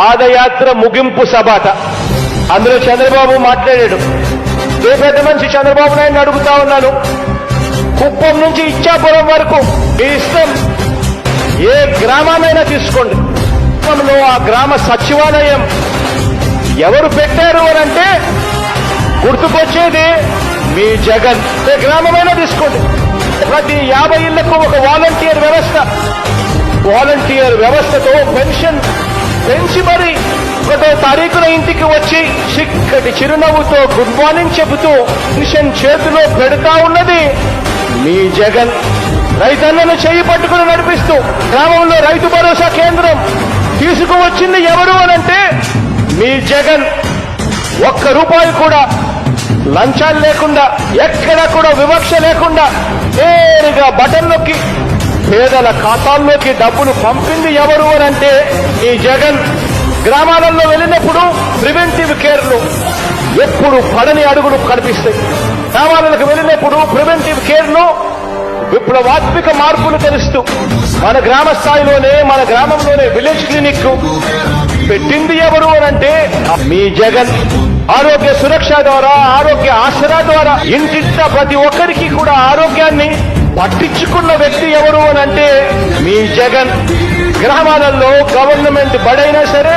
పాదయాత్ర ముగింపు సభాట. అందులో చంద్రబాబు మాట్లాడాడు. ఏ పెద్ద మనిషి చంద్రబాబు నాయుడు అడుగుతా ఉన్నాను? కుప్పం నుంచి ఇచ్చాపురం వరకు మీ ఇష్టం. ఏ గ్రామమైనా తీసుకోండి. కుప్పంలో ఆ గ్రామ సచివాలయం ఎవరు పెట్టారు అని అంటే గుర్తుకొచ్చేది మీ జగన్. ఏ గ్రామమైనా తీసుకోండి. ప్రతి యాభై ఇళ్ళకు ఒక వాలంటీర్ వ్యవస్థ. వాలంటీర్ వ్యవస్థతో పెన్షన్ పెంచి మరి ఒకటో తారీఖున ఇంటికి వచ్చి చిక్కటి చిరునవ్వుతో గుడ్ మార్నింగ్ చెబుతూ మిషన్ చేతిలో పెడతా ఉన్నది. మీ జగన్ రైతన్నను చేయి పట్టుకుని నడిపిస్తూ గ్రామంలో రైతు భరోసా కేంద్రం తీసుకువచ్చింది ఎవరు అనంటే మీ జగన్. ఒక్క రూపాయి కూడా లంచాలు లేకుండా ఎక్కడ కూడా వివక్ష లేకుండా నేరుగా బటన్ నొక్కి పేదల ఖాతాల్లోకి డబ్బులు పంపింది ఎవరు అని అంటే ఈ జగన్. గ్రామాలలో వెళ్ళినప్పుడు ప్రివెంటివ్ కేర్లు ఎప్పుడు పడని అడుగులు కనిపిస్తాయి. గ్రామాలకు వెళ్ళినప్పుడు ప్రివెంటివ్ కేర్లు విప్లవాత్మిక మార్పులు తెలుస్తూ మన గ్రామ స్థాయిలోనే మన గ్రామంలోనే విలేజ్ క్లినిక్ పెట్టింది ఎవరు అని అంటే మీ జగన్. ఆరోగ్య సురక్ష ద్వారా ఆరోగ్య ఆసరా ద్వారా ఇంటింట ప్రతి ఒక్కరికి కూడా ఆరోగ్యాన్ని పట్టించుకున్న వ్యక్తి ఎవరు అని అంటే మీ జగన్. గ్రామాలలో గవర్నమెంట్ బడైనా సరే